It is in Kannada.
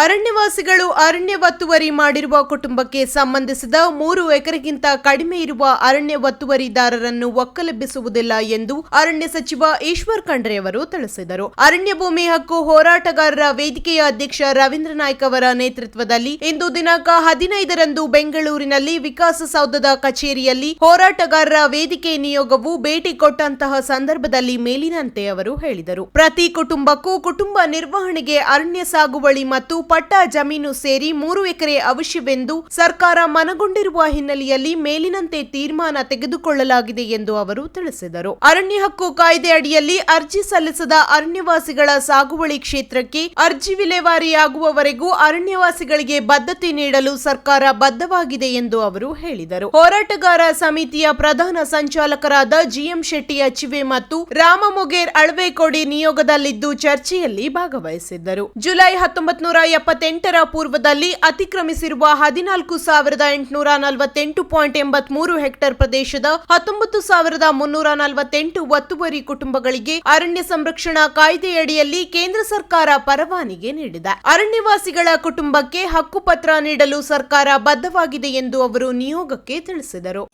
ಅರಣ್ಯವಾಸಿಗಳು ಅರಣ್ಯ ಒತ್ತುವರಿ ಮಾಡಿರುವ ಕುಟುಂಬಕ್ಕೆ ಸಂಬಂಧಿಸಿದ ಮೂರು ಎಕರೆಗಿಂತ ಕಡಿಮೆ ಇರುವ ಅರಣ್ಯ ಒತ್ತುವರಿದಾರರನ್ನು ಒಕ್ಕಲೆಬ್ಬಿಸುವುದಿಲ್ಲ ಎಂದು ಅರಣ್ಯ ಸಚಿವ ಈಶ್ವರ್ ಖಂಡ್ರೆ ಅವರು ತಿಳಿಸಿದರು. ಅರಣ್ಯ ಭೂಮಿ ಹಕ್ಕು ಹೋರಾಟಗಾರರ ವೇದಿಕೆಯ ಅಧ್ಯಕ್ಷ ರವೀಂದ್ರ ನಾಯ್ಕ ಅವರ ನೇತೃತ್ವದಲ್ಲಿ ಇಂದು ದಿನಾಂಕ ಹದಿನೈದರಂದು ಬೆಂಗಳೂರಿನಲ್ಲಿ ವಿಕಾಸಸೌಧದ ಕಚೇರಿಯಲ್ಲಿ ಹೋರಾಟಗಾರರ ವೇದಿಕೆ ನಿಯೋಗವು ಭೇಟಿ ಕೊಟ್ಟಂತಹ ಸಂದರ್ಭದಲ್ಲಿ ಮೇಲಿನಂತೆ ಅವರು ಹೇಳಿದರು. ಪ್ರತಿ ಕುಟುಂಬಕ್ಕೂ ಕುಟುಂಬ ನಿರ್ವಹಣೆಗೆ ಅರಣ್ಯ ಸಾಗುವಳಿ ಮತ್ತು ಪಟ್ಟ ಜಮೀನು ಸೇರಿ ಮೂರು ಎಕರೆ ಅವಶ್ಯವೆಂದು ಸರ್ಕಾರ ಮನಗೊಂಡಿರುವ ಹಿನ್ನೆಲೆಯಲ್ಲಿ ಮೇಲಿನಂತೆ ತೀರ್ಮಾನ ತೆಗೆದುಕೊಳ್ಳಲಾಗಿದೆ ಎಂದು ಅವರು ತಿಳಿಸಿದರು. ಅರಣ್ಯ ಹಕ್ಕು ಕಾಯ್ದೆ ಅಡಿಯಲ್ಲಿ ಅರ್ಜಿ ಸಲ್ಲಿಸದ ಅರಣ್ಯವಾಸಿಗಳ ಸಾಗುವಳಿ ಕ್ಷೇತ್ರಕ್ಕೆ ಅರ್ಜಿ ವಿಲೇವಾರಿಯಾಗುವವರೆಗೂ ಅರಣ್ಯವಾಸಿಗಳಿಗೆ ಬದ್ಧತೆ ನೀಡಲು ಸರ್ಕಾರ ಬದ್ಧವಾಗಿದೆ ಎಂದು ಅವರು ಹೇಳಿದರು. ಹೋರಾಟಗಾರ ಸಮಿತಿಯ ಪ್ರಧಾನ ಸಂಚಾಲಕರಾದ ಜಿಎಂ ಶೆಟ್ಟಿ ಅಚಿವೆ ಮತ್ತು ರಾಮ ಮೊಗೇರ್ ಅಳವೆಕೋಡಿ ನಿಯೋಗದಲ್ಲಿದ್ದು ಚರ್ಚೆಯಲ್ಲಿ ಭಾಗವಹಿಸಿದ್ದರು. ಜುಲೈ ಹತ್ತೊಂಬತ್ತು ನೂರ ಎಪ್ಪತ್ತೆಂಟರ ಪೂರ್ವದಲ್ಲಿ ಅತಿಕ್ರಮಿಸಿರುವ ಹದಿನಾಲ್ಕು ಸಾವಿರದ ಎಂಟುನೂರ ನಲವತ್ತೆಂಟು ಪಾಯಿಂಟ್ ಎಂಬತ್ಮೂರು ಹೆಕ್ಟೇರ್ ಪ್ರದೇಶದ ಹತ್ತೊಂಬತ್ತು ಸಾವಿರದ ಮುನ್ನೂರ ನಲವತ್ತೆಂಟು ಒತ್ತುವರಿ ಕುಟುಂಬಗಳಿಗೆ ಅರಣ್ಯ ಸಂರಕ್ಷಣಾ ಕಾಯ್ದೆಯಡಿಯಲ್ಲಿ ಕೇಂದ್ರ ಸರ್ಕಾರ ಪರವಾನಿಗೆ ನೀಡಿದೆ. ಅರಣ್ಯವಾಸಿಗಳ ಕುಟುಂಬಕ್ಕೆ ಹಕ್ಕುಪತ್ರ ನೀಡಲು ಸರ್ಕಾರ ಬದ್ಧವಾಗಿದೆ ಎಂದು ಅವರು ನಿಯೋಗಕ್ಕೆ ತಿಳಿಸಿದರು.